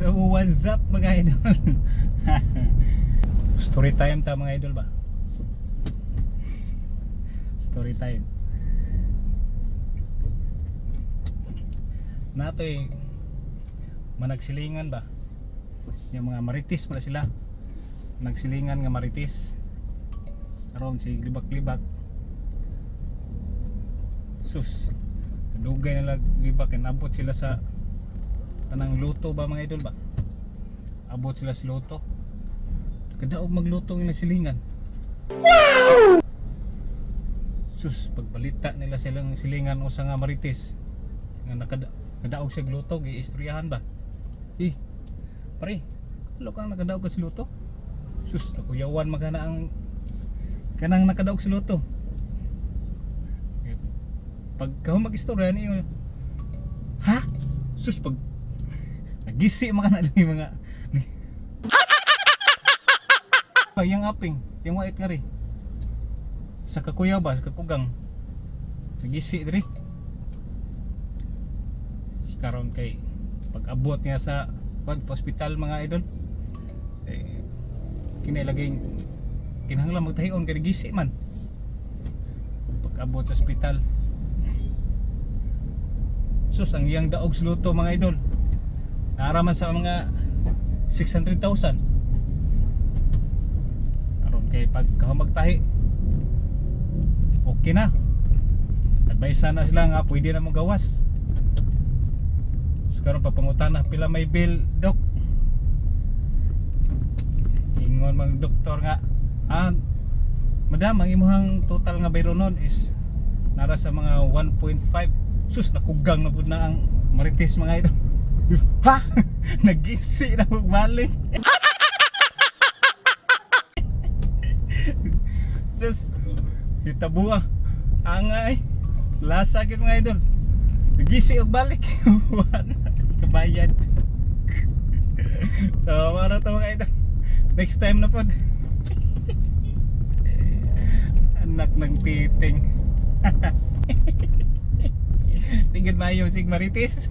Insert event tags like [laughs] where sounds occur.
So what's up mga idol? [laughs] Story time ta mga idol ba? Story time. Natoy managsilingan ba? Yung mga maritis pala sila. Nagsilingan nga maritis. Aron si libak-libak. Sus. Dugay na libak and abot sila sa tanang luto ba mga idol ba? Abot sila sa luto. Kadaog magluto ng silingan. Sus, pagbalita nila silang silingan o sa nga marites nga nakada kadaog sa luto giistoryahan ba? Eh, pare, ano kang nakadaog ka sa luto? Sus, nakuyawan magana ang kanang nakadaog sa luto. Pag mag-istorya niyo, ha? Sus, pag nagisi mga na yung mga [laughs] yung aping, yung white nga rin. Sa kakuya ba, sa kakugang. Nagisi diri. Karon kay pag abot nga sa pag hospital mga idol. Eh kinilagay kinahanglan magtahion kay gisi man. Pag abot sa hospital. Sus ang iyang daog sa luto mga idol. Naaraman sa mga 600,000 aron kay pag magtahi okay na. Advice na sila nga pwede na mo gawas so karon papangutan na pila may bill dok? Ingon mang doktor nga ah madam ang imuhang total nga bayro nun is nara sa mga 1.5 sus nakugang na pud na ang marites mga idol [laughs] ha? Nagisi na magbalik. [laughs] Sus hitabuha angay. Lasa gid mga idol. Nagisi og balik. [laughs] Wala kabayad. So mara to mga idol. Next time na pod. Anak ng titing. Tingin mayo sig marites